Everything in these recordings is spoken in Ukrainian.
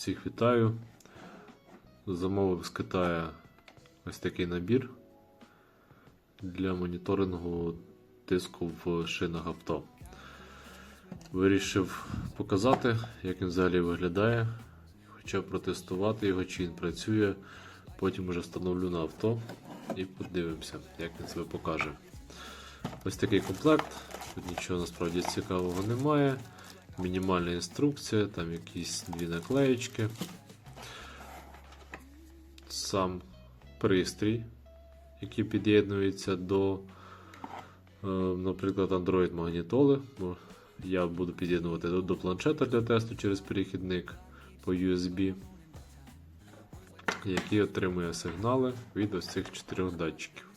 Всіх вітаю. Замовив з Китаю ось такий набір для моніторингу тиску в шинах авто. Вирішив показати, як він взагалі виглядає, хоча протестувати його, чи він працює. Потім вже встановлю на авто і подивимося, як він себе покаже. Ось такий комплект. Тут нічого насправді цікавого немає. Мінімальна інструкція, там якісь дві наклеєчки. Сам пристрій, який під'єднується до, е, наприклад, Android магнітоли. Я буду під'єднувати до планшета для тесту через перехідник по USB, який отримує сигнали від ось цих чотирьох датчиків.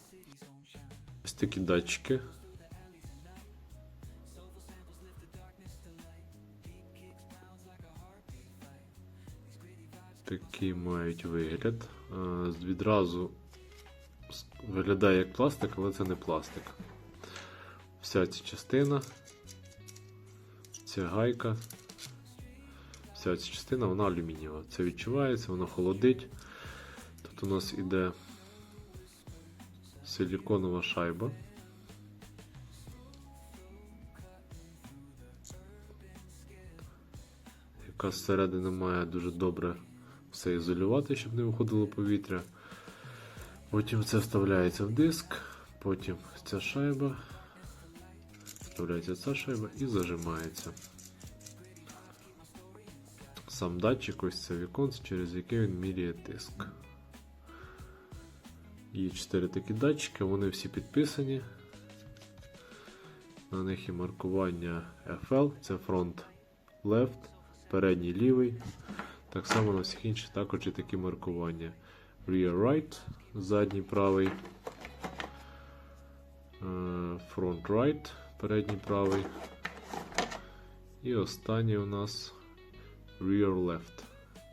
Ось такі датчики. Такий мають вигляд. Е, Відразу виглядає як пластик, але це не пластик. Вся ця частина, ця гайка, вся ця частина вона алюмінієва. Це відчувається, воно холодить. Тут у нас іде силіконова шайба. Яка зсередини має дуже добре все ізолювати, щоб не виходило повітря. Потім це вставляється в диск, потім ця шайба, вставляється ця шайба і зажимається. Сам датчик, ось це віконце, через яке він міряє тиск. Є 4 такі датчики, вони всі підписані. На них є маркування FL, це фронт left, передній лівий. Так само на всіх інших також є такі маркування. Rear right, задній правий. е, Front right, передній правий. І останній у нас rear left,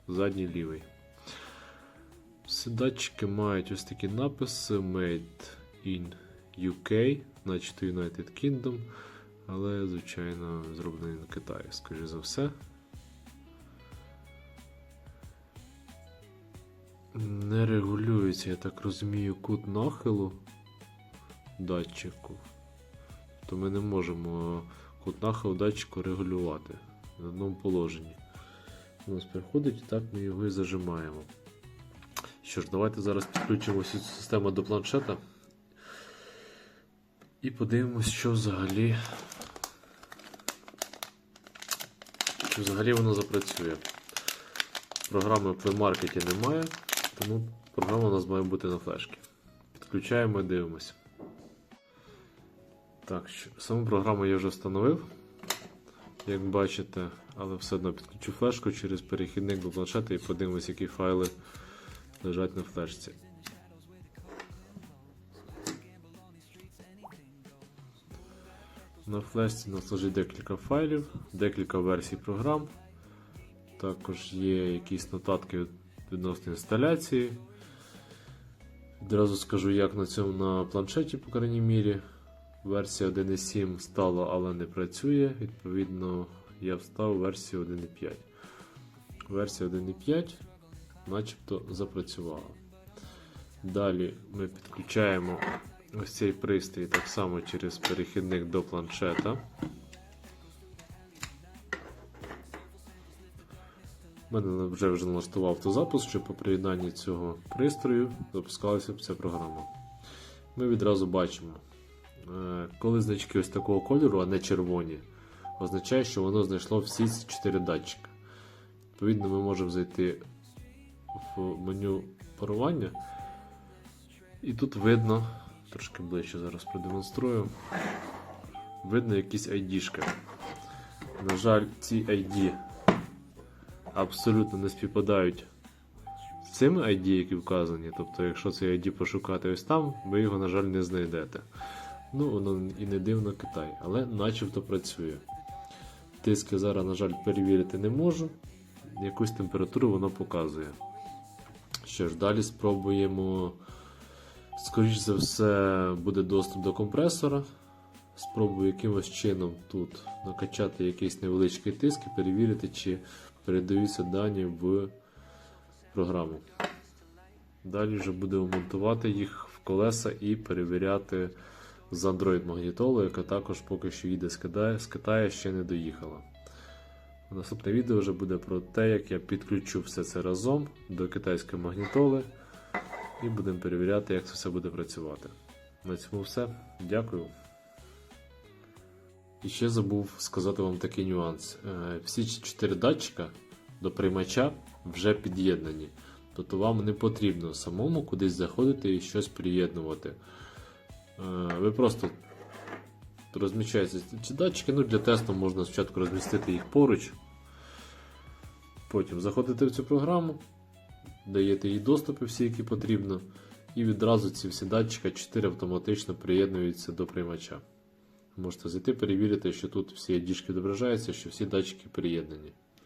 задній лівий. Всі датчики мають ось такі написи Made in UK, значить United Kingdom, але, звичайно, зроблений на Китаї, скоріше за все. Не регулюється, я так розумію, кут нахилу датчику. То ми не можемо кут нахилу датчику регулювати в одному положенні. У нас приходить і так ми його і зажимаємо. Що ж, давайте зараз підключимо цю систему до планшета і подивимось, що взагалі. Взагалі воно запрацює. Програми в Market немає, тому програма у нас має бути на флешці. Підключаємо і дивимося. Так, саму програму я вже встановив, як бачите, але все одно підключу флешку через перехідник до планшета і подивимось, які файли лежать на флешці. На флешці у нас лежить декілька файлів, декілька версій програм. Також є якісь нотатки відносно інсталяції. Відразу скажу, як на цьому на планшеті, по крайній мірі. Версія 1.7 стала, але не працює. Відповідно, я встав версію 1.5. Версія 1.5 начебто запрацювала. Далі ми підключаємо ось цей пристрій так само через перехідник до планшета. У мене вже вже налаштував автозапуск, щоб по приєднанні цього пристрою запускалася б ця програма. Ми відразу бачимо, е, коли значки ось такого кольору, а не червоні, означає, що воно знайшло всі ці 4 датчика. Відповідно, ми можемо зайти в меню парування. І тут видно, трошки ближче зараз продемонструю. Видно якісь ID-шки. На жаль, ці ID абсолютно не співпадають з цими ID, які вказані. Тобто, якщо цей ID пошукати ось там, ви його, на жаль, не знайдете. Ну, воно і не дивно Китай, але начебто працює. Тиск я зараз, на жаль, перевірити не можу. Якусь температуру воно показує. Що ж, далі спробуємо. Скоріш за все, буде доступ до компресора. Спробую якимось чином тут накачати якийсь невеличкий тиск і перевірити, чи передаються дані в програму. Далі вже будемо монтувати їх в колеса і перевіряти з Android магнітолою, яка також поки що їде з Китаю ще не доїхала. Наступне відео вже буде про те, як я підключу все це разом до китайської магнітоли і будемо перевіряти, як це все буде працювати. На цьому все. Дякую. І ще забув сказати вам такий нюанс. Е, Всі чотири датчика до приймача вже під'єднані. Тобто вам не потрібно самому кудись заходити і щось приєднувати. Е, Ви просто розміщаєте ці датчики. Ну, для тесту можна спочатку розмістити їх поруч. Потім заходите в цю програму, даєте їй доступи всі, які потрібно, і відразу ці всі датчика 4 автоматично приєднуються до приймача. Можете зайти, перевірити, що тут всі діжки відображаються, що всі датчики приєднані.